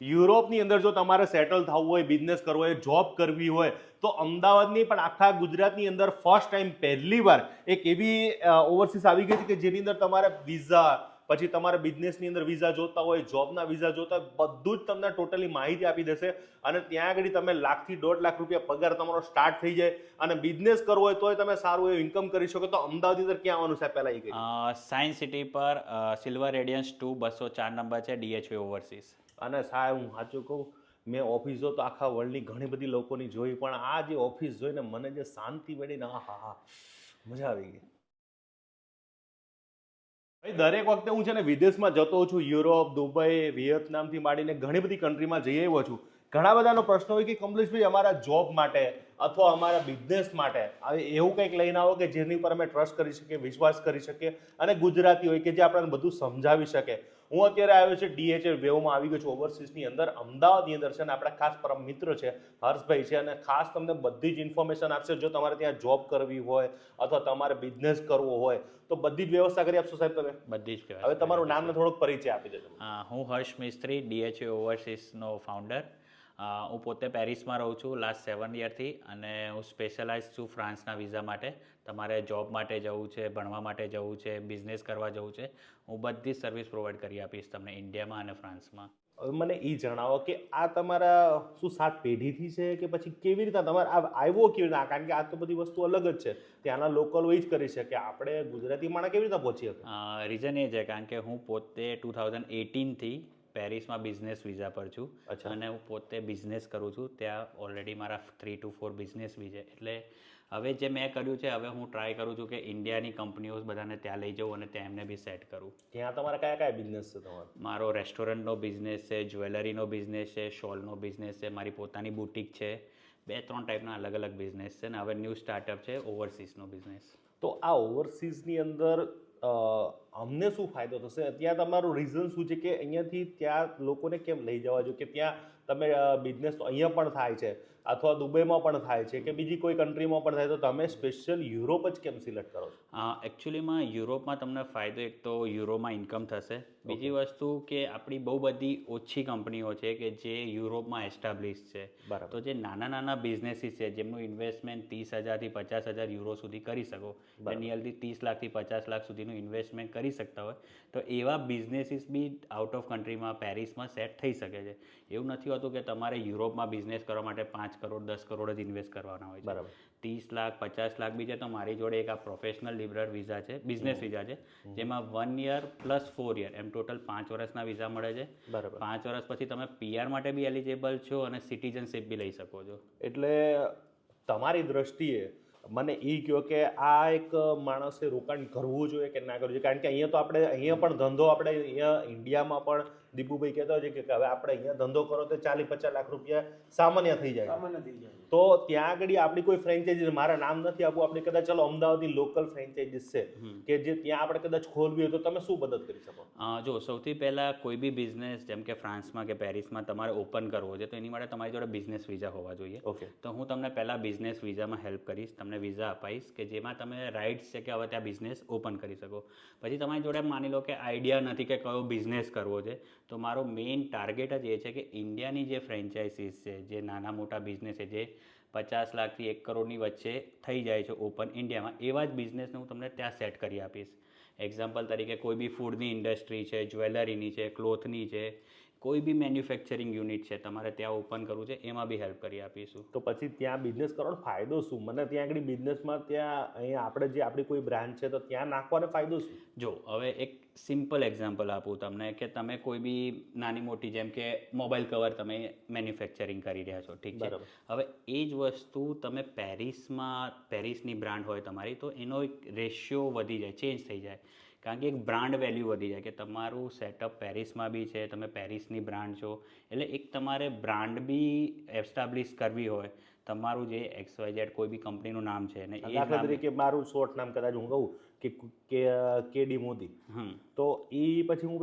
યુરોપની અંદર જો તમારે સેટલ થવું હોય બિઝનેસ કરવો હોય જોબ કરવી હોય, તો અમદાવાદની પણ આખા ગુજરાતની અંદર ફર્સ્ટ ટાઈમ પહેલી વાર એક એવી ઓવરસીઝ આવી ગઈ છે કે જેની અંદર તમારે વિઝા પછી તમારે બિઝનેસની અંદર વિઝા જોતા હોય જોબના વિઝા જોતા હોય, બધું જ તમને ટોટલી માહિતી આપી દેશે અને ત્યાં આગળ તમે લાખથી દોઢ લાખ રૂપિયા પગાર તમારો સ્ટાર્ટ થઈ જાય અને બિઝનેસ કરવો હોય તોય તમે સારું એવું ઇન્કમ કરી શકો. તો અમદાવાદની અંદર ક્યાં આવવાનું છે પહેલાં એ સાયન્સ સિટી પર સિલ્વર રેડિયન્સ ટુ બસો ચાર નંબર છે ડીએચવી ઓવરસીઝ અને સાહેબ, હું સાચું કહું, મેં ઓફિસો તો આખા વર્લ્ડની ઘણી બધી લોકોની જોઈ, પણ આ જે ઓફિસ જોઈને મને જે શાંતિ મળી ને હા હા, મજા આવી ગઈ. ભાઈ, દરેક વખતે હું છે ને વિદેશમાં જતો છું, યુરોપ, દુબઈ, વિયેતનામથી માંડીને ઘણી બધી કન્ટ્રીમાં જઈ આવ્યો છું. ઘણા બધાનો પ્રશ્ન હોય કે કમલેશભાઈ અમારા જોબ માટે અથવા અમારા બિઝનેસ માટે હવે એવું કંઈક લઈને આવો કે જેની ઉપર અમે ટ્રસ્ટ કરી શકીએ, વિશ્વાસ કરી શકીએ અને ગુજરાતી હોય કે જે આપણને બધું સમજાવી શકે. હું અત્યારે આવ્યો છે ડીએચએ વેવમાં આવી ગયો છું ઓવરસીઝની અંદર. અમદાવાદની અંદર છે અને આપણા ખાસ પરમ મિત્ર છે હર્ષભાઈ છે. અને ખાસ તમને બધી જ ઇન્ફોર્મેશન આપશે જો તમારે ત્યાં જોબ કરવી હોય અથવા તમારે બિઝનેસ કરવો હોય તો બધી જ વ્યવસ્થા કરી આપશો સાહેબ તમે? બધી જ હવે તમારું નામને થોડોક પરિચય આપી દેજો હું હર્ષ મિસ્ત્રી ડીએચએ ઓવરસીસનો ફાઉન્ડર હું પોતે પેરિસમાં રહું છું લાસ્ટ સેવન યરથી અને હું સ્પેશિયલાઇઝ છું ફ્રાન્સના વિઝા માટે. તમારે જોબ માટે જવું છે ભણવા માટે જવું છે બિઝનેસ કરવા જવું છે હું બધી જ સર્વિસ પ્રોવાઈડ કરી આપીશ તમને ઇન્ડિયામાં અને ફ્રાન્સમાં. હવે મને એ જણાવો કે આ તમારા શું સાત પેઢીથી છે કે પછી કેવી રીતે તમારે આ આવ્યો કેવી રીતે કારણ કે આ તો બધી વસ્તુ અલગ જ છે. ત્યાંના લોકલ એ જ કરી શકે. આપણે ગુજરાતી માણસ કેવી રીતે પહોંચી શકે? રીઝન એ છે કારણ કે હું પોતે ટુ થાઉઝન્ડ એટીનથી પેરિસમાં બિઝનેસ વિઝા પર છું. અને હું પોતે બિઝનેસ કરું છું. ત્યાં ઓલરેડી મારા થ્રી ટુ ફોર બિઝનેસ બી છે. એટલે હવે જે મેં કર્યું છે હવે હું ટ્રાય કરું છું કે ઇન્ડિયાની કંપનીઓ બધાને ત્યાં લઈ જાઉં અને ત્યાં એમને બી સેટ કરું. ત્યાં તમારા કયા કયા બિઝનેસ છે તમારો? મારો રેસ્ટોરન્ટનો બિઝનેસ છે જ્વેલરીનો બિઝનેસ છે શોલનો બિઝનેસ છે મારી પોતાની બુટિક છે. બે ત્રણ ટાઈપના અલગ અલગ બિઝનેસ છે ને. હવે ન્યૂ સ્ટાર્ટઅપ છે ઓવરસીઝનો બિઝનેસ તો આ ઓવરસીઝની અંદર અમને શું ફાયદો થશે? ત્યાં તમારું રીઝન શું છે કે અહીંયાથી ત્યાં લોકોને કેમ લઈ જવા જોઈએ? કે ત્યાં તમે બિઝનેસ તો અહીંયા પણ થાય છે, અથવા દુબઈમાં પણ થાય છે, કે બીજી કોઈ કન્ટ્રીમાં પણ થાય, તો તમે સ્પેશિયલ યુરોપ જ કેમ સિલેક્ટ કરો છો? એકચ્યુઅલીમાં યુરોપમાં તમને ફાયદો એક તો યુરોમાં ઇન્કમ થશે. બીજી વસ્તુ કે આપણી બહુ બધી ઓછી કંપનીઓ છે કે જે યુરોપમાં એસ્ટાબ્લિશ છે. બરાબર. તો જે નાના નાના બિઝનેસીસ છે જેમનું ઇન્વેસ્ટમેન્ટ ત્રીસ હજારથી પચાસ હજાર યુરો સુધી કરી શકો. નિયરલી ત્રીસ લાખથી પચાસ લાખ સુધીનું ઇન્વેસ્ટમેન્ટ કરી શકતા હોય. તો એવા બિઝનેસીસ બી આઉટ ઓફ કન્ટ્રીમાં પેરિસમાં સેટ થઈ શકે છે. એવું નથી હોતું કે તમારે યુરોપમાં બિઝનેસ કરવા માટે પાંચ કરોડ દસ કરોડ જ ઇન્વેસ્ટ કરવાના હોય છે. બરાબર. ત્રીસ લાખ પચાસ લાખ બી છે તો મારી જોડે એક આ પ્રોફેશનલ લિબરર વિઝા છે બિઝનેસ વિઝા છે જેમાં one year plus four year એમ ટોટલ પાંચ વર્ષના વિઝા મળે છે. બરાબર. પાંચ વર્ષ પછી તમે પીઆર માટે બી એલિજિબલ છો અને સિટીઝનશીપ બી લઈ શકો છો. એટલે તમારી દ્રષ્ટિએ મને એ કહો કે આ એક માણસે રોકાણ કરવું જોઈએ કે ના કરવું જોઈએ? કારણ કે અહીંયા તો આપણે અહીંયા પણ ધંધો આપણે અહીંયા ઇન્ડિયામાં પણ દીપુભાઈ કહેતા હોય છે કે હવે આપણે અહીંયા ધંધો કરો તો ચાલીસ પચાસ લાખ રૂપિયા સામાન્ય થઈ જાય. સામાન્ય થઈ જાય. તો ત્યાં આગળ આપણી કોઈ ફ્રેન્ચાઇઝી મારા નામ નથી આપવું આપણે કદાચ ચલો અમદાવાદની લોકલ ફ્રેન્ચાઇઝીસ છે કે જે ત્યાં આપણે કદાચ ખોલવી હોય તો તમે શું મદદ કરી શકો? જો સૌથી પહેલાં કોઈ બી બિઝનેસ જેમ કે ફ્રાન્સમાં કે પેરિસમાં તમારે ઓપન કરવો છે તો એની માટે તમારી જોડે બિઝનેસ વિઝા હોવા જોઈએ. ઓકે. તો હું તમને પહેલાં બિઝનેસ વિઝામાં હેલ્પ કરીશ તમને વિઝા અપાઈશ કે જેમાં તમે રાઇટ્સ છે કે હવે ત્યાં બિઝનેસ ઓપન કરી શકો. પછી તમારી જોડે માની લો કે આઈડિયા નથી કે કયો બિઝનેસ કરવો છે તો મારો મેઇન ટાર્ગેટ જ એ છે કે ઇન્ડિયાની જે ફ્રેન્ચાઇઝીસ છે જે નાના મોટા બિઝનેસ છે જે પચાસ લાખથી એક કરોડની વચ્ચે થઈ જાય છે ઓપન ઇન્ડિયામાં એવા જ બિઝનેસને હું તમને ત્યાં સેટ કરી આપીશ. એક્ઝામ્પલ તરીકે કોઈ બી ફૂડની ઇન્ડસ્ટ્રી છે જ્વેલરીની છે ક્લોથની છે કોઈ બી મેન્યુફેક્ચરિંગ યુનિટ છે તમારે ત્યાં ઓપન કરવું છે એમાં બી હેલ્પ કરી આપીશું. તો પછી ત્યાં બિઝનેસ કરવાનો ફાયદો શું? મને ત્યાં આગળ બિઝનેસમાં ત્યાં અહીંયા આપણે જે આપણી કોઈ બ્રાન્ચ છે તો ત્યાં નાખવાનો ફાયદો શું? જો હવે એક સિમ્પલ એક્ઝામ્પલ આપું તમને કે તમે કોઈ બી નાની મોટી જેમ કે મોબાઈલ કવર તમે મેન્યુફેક્ચરિંગ કરી રહ્યા છો ઠીક છે? હવે એ જ વસ્તુ તમે પેરિસમાં પેરિસની બ્રાન્ડ હોય તમારી તો એનો એક રેશિયો વધી જાય ચેન્જ થઈ જાય. કારણ કે એક બ્રાન્ડ વેલ્યુ વધી જાય કે તમારું સેટઅપ પેરિસમાં બી છે તમે પેરિસની બ્રાન્ડ છો. એટલે એક તમારે બ્રાન્ડ બી એસ્ટાબ્લિશ કરવી હોય તમારું જે એક્સ વાય ઝેડ કોઈ બી કંપનીનું નામ છે ને એ તરીકે મારું શોર્ટ નામ કદાચ હું કહું કે કે કેડી મોદી. તો એ પછી હું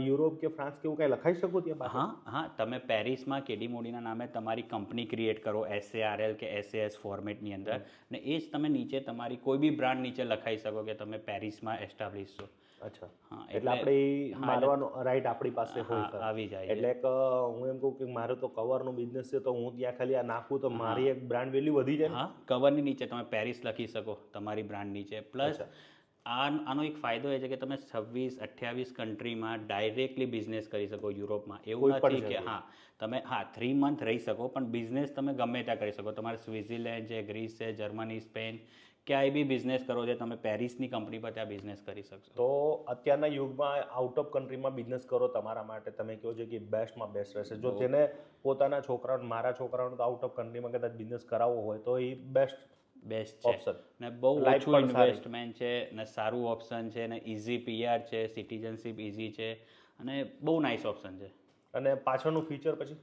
યુરોપ કે ફ્રાન્સ કે એવું કાંઈ લખાઈ શકું ત્યાં હા હા તમે પેરિસમાં કેડી મોદીના નામે તમારી કંપની ક્રિએટ કરો એસએઆરએલ કે એસએએસ ફોર્મેટની અંદર ને એ જ તમે નીચે તમારી કોઈ બી બ્રાન્ડ નીચે લખાઈ શકો કે તમે પેરિસમાં એસ્ટાબ્લિશ છો. અચ્છા. હા એટલે આપણે મારવાનો રાઈટ આપણી પાસે હોય હા, આવી જાય. એટલે હું એમ કહું કે મારો તો કવરનો બિઝનેસ છે તો હું ત્યાં ખાલી આ નાખું તો મારી એક બ્રાન્ડ વેલ્યુ વધી જાય હા કવરની નીચે તમે પેરિસ લખી શકો તમારી બ્રાન્ડ નીચે. પ્લસ. આ આનો એક ફાયદો એ છે કે તમે છવ્વીસ અઠ્યાવીસ કન્ટ્રીમાં ડાયરેક્ટલી બિઝનેસ કરી શકો યુરોપમાં. એવું નથી કે હા તમે હા થ્રી મંથ રહી શકો પણ બિઝનેસ તમે ગમે ત્યાં કરી શકો. તમારે સ્વિઝરલેન્ડ છે ગ્રીસ છે જર્મની સ્પેન ક્યાંય બી બિઝનેસ કરો છે તમે પેરિસની કંપની પર ત્યાં બિઝનેસ કરી શકશો. તો અત્યારના યુગમાં આઉટ ઓફ કન્ટ્રીમાં બિઝનેસ કરો તમારા માટે. તમે કહો છો કે બેસ્ટમાં બેસ્ટ રહેશે. જો તેને પોતાના છોકરાઓને મારા છોકરાઓને તો આઉટ ઓફ કન્ટ્રીમાં કદાચ બિઝનેસ કરાવવો હોય તો એ બેસ્ટ બેસ્ટ છે. ઓપ્શન ને બહુ ઓછું ઇન્વેસ્ટમેન્ટ છે ને સારું ઓપ્શન છે ને ઇઝી પીઆર છે સિટીઝનશીપ ઇઝી છે અને બહુ નાઇસ ઓપ્શન છે. અને પાછળનું ફીચર પછી?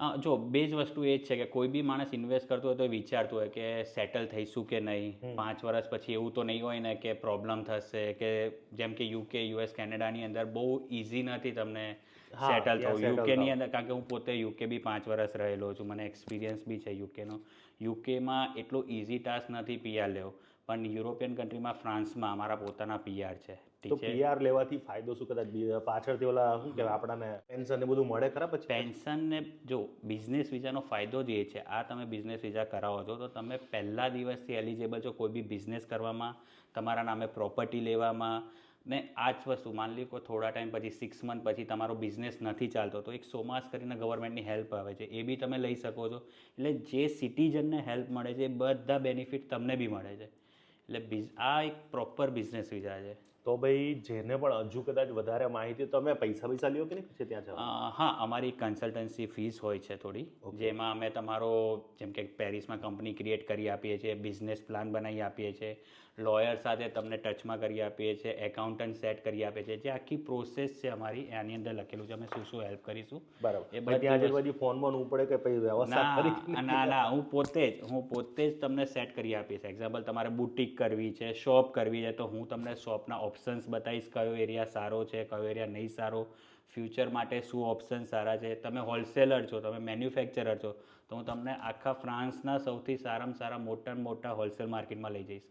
જો બે જ વસ્તુ એ જ છે કે કોઈ બી માણસ ઇન્વેસ્ટ કરતો હોય તો વિચારતું હોય કે સેટલ થઈશું કે નહીં? પાંચ વર્ષ પછી એવું તો નહીં હોય ને કે પ્રોબ્લેમ થશે કે જેમ કે યુકે યુએસ કેનેડાની અંદર બહુ ઇઝી નથી તમને સેટલ થવું. યુકેની અંદર કારણ કે હું પોતે યુકે બી પાંચ વર્ષ રહેલો છું. મને એક્સપિરિયન્સ બી છે યુકેનો યુકેમાં એટલો ઇઝી ટાસ્ક નથી પીઆર લેવો. પણ યુરોપિયન કન્ટ્રીમાં ફ્રાન્સમાં અમારા પોતાના પીઆર છે. તો પીઆર લેવાથી ફાયદો શું? કદાચ પાછળથી ઓલા શું કહેવાય આપણાને પેન્શન ને બધું મળે ખરા પછી? પેન્શન ને જો બિઝનેસ વિઝાનો ફાયદો જ એ છે. આ તમે બિઝનેસ વિઝા કરાવો છો તો તમે પહેલા દિવસથી એલિજિબલ છો કોઈ બી બિઝનેસ કરવામાં તમારા નામે પ્રોપર્ટી લેવામાં ને આ જ વસ્તુ. માની લો કે થોડા ટાઈમ પછી સિક્સ મંથ પછી તમારો બિઝનેસ નથી ચાલતો તો એક સોમાસ કરીને ગવર્મેન્ટની હેલ્પ આવે છે. એ બી તમે લઈ શકો છો. એટલે જે સિટીઝનને હેલ્પ મળે છે એ બધા બેનિફિટ તમને બી મળે છે. એટલે આ એક પ્રોપર બિઝનેસ વિઝા છે. તો ભાઈ જેને પણ હજુ કદાચ વધારે માહિતી તમે પૈસા પૈસા લ્યો કે નહીં પછી ત્યાં જવા હા અમારી કન્સલ્ટન્સી ફીસ હોય છે થોડી. જેમાં અમે તમારો જેમ કે પેરિસમાં કંપની ક્રિએટ કરી આપીએ છીએ બિઝનેસ પ્લાન બનાવી આપીએ છીએ લોયર સાથે તમને ટચમાં કરી આપીએ છીએ એકાઉન્ટન્ટ સેટ કરી આપીએ છીએ. જે આખી પ્રોસેસ છે અમારી એની અંદર લખેલું છે. અમે શું શું હેલ્પ કરીશું? બરાબર. એ ત્યાં બધી જઈને પછી ફોનમાં નું પડે કે પછી વ્યવસ્થા ના ના ના હું પોતે જ હું પોતે જ તમને સેટ કરી આપીશ. એક્ઝામ્પલ તમારે બુટિક કરવી છે શોપ કરવી છે તો હું તમને શોપના ઓપ્શન્સ બતાવીશ? કયો એરિયા સારો છે, કયો એરિયા નહીં સારો? ફ્યુચર માટે શું ઓપ્શન સારા છે? તમે હોલસેલર છો, તમે મેન્યુફેક્ચરર છો, તો હું તમને આખા ફ્રાન્સના સૌથી સારામાં સારા મોટા મોટા હોલસેલ માર્કેટમાં લઈ જઈશ.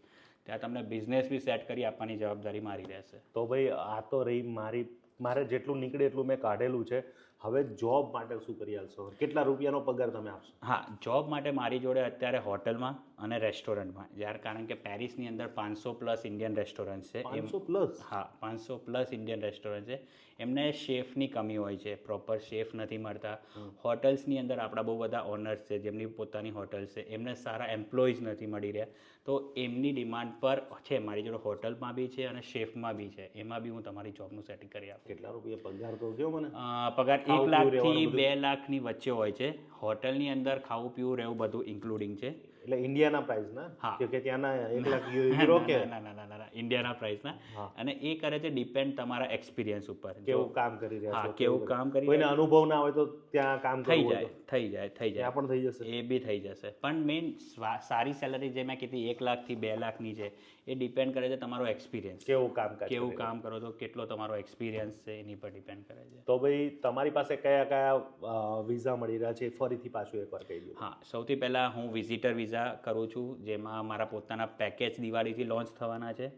ત્યાં તમને બિઝનેસ બી સેટ કરી આપવાની જવાબદારી મારી રહેશે. તો ભાઈ, આ તો રહી મારી, મારે જેટલું નીકળે એટલું મેં કાઢેલું છે. હવે જોબ માટે શું કરી આપશો કેટલા રૂપિયાનો પગાર તમે આપશો? હા જોબ માટે મારી જોડે અત્યારે હોટલમાં અને રેસ્ટોરન્ટમાં જ્યારે કારણ કે પેરિસની અંદર પાંચસો પ્લસ ઇન્ડિયન રેસ્ટોરન્ટ છે. પાંચસો પ્લસ હા પાંચસો પ્લસ ઇન્ડિયન રેસ્ટોરન્ટ છે. એમને શેફની કમી હોય છે. પ્રોપર શેફ નથી મળતા. હોટલ્સની અંદર આપણા બહુ બધા ઓનર્સ છે જેમની પોતાની હોટલ્સ છે. એમને સારા એમ્પ્લોઈઝ નથી મળી રહ્યા. તો એમની ડિમાન્ડ પર છે મારી જોડે હોટલમાં બી છે અને શેફમાં બી છે. એમાં બી હું તમારી જોબનું સેટિંગ કરી આપું. કેટલા રૂપિયા પગાર તો કયો મને? પગાર એક લાખથી લાખથી લાખની બે લાખની વચ્ચે હોય છે. હોટલની અંદર ખાવું પીવું રહેવું બધું ઇન્ક્લુડિંગ છે. એટલે ઇન્ડિયાના પ્રાઇઝના હા. કે ત્યાંના એક લાખ યુરો કે ના ના ના ના ઇન્ડિયાના પ્રાઇઝના અને એ કરે છે ડિપેન્ડ તમારા એક્સપિરિયન્સ ઉપર. કેવું કામ કરી રહ્યા હા છો કેવું કામ કરી કોઈને અનુભવ ના હોય તો ત્યાં કામ થઈ જાય થઈ જાય થઈ જાય. પણ થઈ જશે? એ બી થઈ જશે. પણ મેઇન સારી સેલરી જે મેં કીધી એક લાખથી બે લાખની છે એ ડિપેન્ડ કરે છે તમારો એક્સપિરિયન્સ કેવું કામ કેવું કામ કરો છો કેટલો તમારો એક્સપિરિયન્સ છે એની પર ડિપેન્ડ કરે છે. તો ભાઈ તમારી પાસે કયા કયા વિઝા મળી રહ્યા છે? ફરીથી પાછું એકવાર કહી દઉં હા સૌથી પહેલાં હું વિઝિટર વિઝા કરું છું જેમાં મારા પોતાના પેકેજ દિવાળીથી લોન્ચ થવાના છે.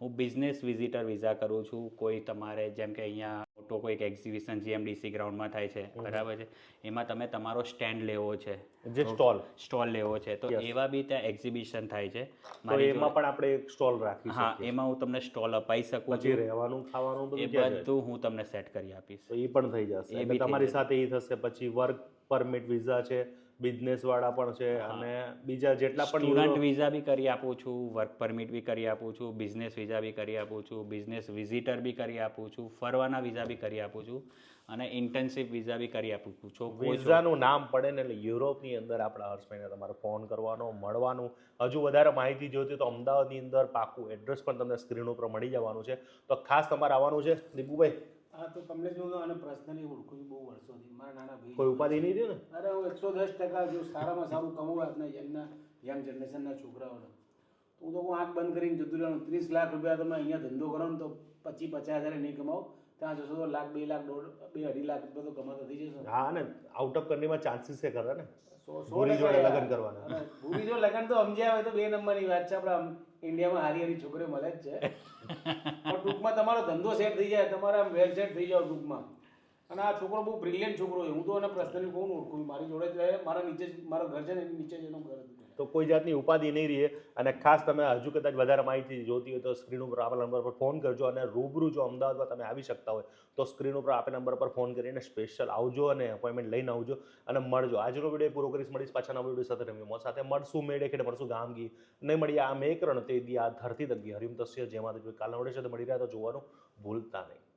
હું બિઝનેસ વિઝિટર વિઝા કરું છું. કોઈ તમારે જેમ કે અહીંયા મોટો કોઈક એક્ઝિબિશન જીએમડીસી ગ્રાઉન્ડમાં થાય છે બરાબર છે. એમાં તમે તમારો સ્ટેન્ડ લેવો છે. જે સ્ટોલ સ્ટોલ લેવો છે. તો એવા બી ત્યાં એક્ઝિબિશન થાય છે. મારી એમાં પણ આપણે એક સ્ટોલ રાખી હા એમાં હું તમને સ્ટોલ અપાઈ શકું છું. રહેવાનું ખાવાનું એ બધું બધું હું તમને સેટ કરી આપીશ. એ પણ થઈ જશે. તમારી સાથે એ થશે. પછી વર્ક પરમિટ વિઝા છે બિઝનેસ વાળા પણ છે અને બીજા જેટલા પણ સ્ટુડન્ટ વિઝા બી કરી આપું છું વર્ક પરમિટ બી કરી આપું છું બિઝનેસ વિઝા બી કરી આપું છું બિઝનેસ વિઝિટર બી કરી આપું છું ફરવાના વિઝા બી કરી આપું છું અને ઇન્ટર્નશિપ વિઝા બી કરી આપું છું વિઝાનું નામ પડે ને એટલે યુરોપની અંદર આપણા હર્ષભાઈને તમારે ફોન કરવાનો મળવાનું. હજુ વધારે માહિતી જોઈતી તો અમદાવાદની અંદર પાકું એડ્રેસ પણ તમને સ્ક્રીન ઉપર મળી જવાનું છે. તો ખાસ તમારે આવવાનું છે. દીપુભાઈ હા તો તમને જો અને પર્સનલી ઓળખું છું બહુ વર્ષોથી. મારા નાના ભાઈ કોઈ ઉપાધિ નહીં ને? અરે હું એકસો દસ ટકા જો સારામાં સારું કમાવું આપણા યંગના યંગ જનરેશનના છોકરાઓને. તો હું તો હું આંખ બંધ કરીને જતું રહેવાનું. ત્રીસ લાખ રૂપિયા તમે અહીંયા ધંધો કરો ને તો પચીસ પચાસ હજાર નહીં કમાવો. ત્યાં જશો તો લાખ બે લાખ દોઢ બે અઢી લાખ રૂપિયા તો કમાતા થઈ જશો. હા ને આઉટ ઓફ કન્ટ્રીમાં ચાન્સીસ છે ખરા ને? ભૂરી જોડે લગ્ન કરવાના. ભૂરી જો લગ્ન તો સમજ્યા હોય તો બે નંબરની વાત છે. આપણે ઇન્ડિયામાં હારી હારી છોકરીઓ મળે જ છે. પણ ટૂંકમાં તમારો ધંધો સેટ થઈ જાય તમારે આમ વેલ સેટ થઈ જાવ ટૂંકમાં. અને આ છોકરો બહુ બ્રિલિયન્ટ છોકરો છે. હું તો એને પર્સનલી બહુ ઓળખું મારી જોડે જ રહે મારા નીચે મારા ઘર છે ને એની નીચે જ એનું ઘર હતું તો કોઈ જાતની ઉપાધિ નહીં રહે. અને ખાસ તમે હજુ કદાચ વધારે માહિતી જોતી હોય તો સ્ક્રીન ઉપર આપેલા નંબર પર ફોન કરજો અને રૂબરૂ જો અમદાવાદમાં તમે આવી શકતા હોય તો સ્ક્રીન ઉપર આપેલા નંબર પર ફોન કરીને સ્પેશિયલ આવજો અને એપોઇન્ટમેન્ટ લઈને આવજો અને મળજો. આજનો વીડિયો પૂરો કરીશ. મળીશ પાછા નવા વીડિયો સાથે રમ્યો. સાથે મળશું. મેળે ખેડે મળશું. ગામ ગી નહીં મળીએ. આ મેકરણ તે દી આ ધરતી દગી હરિમ તસ્ય. જેમાં કાલના વીડિયો સાથે મળી રહ્યા તો જોવાનું ભૂલતા નહીં.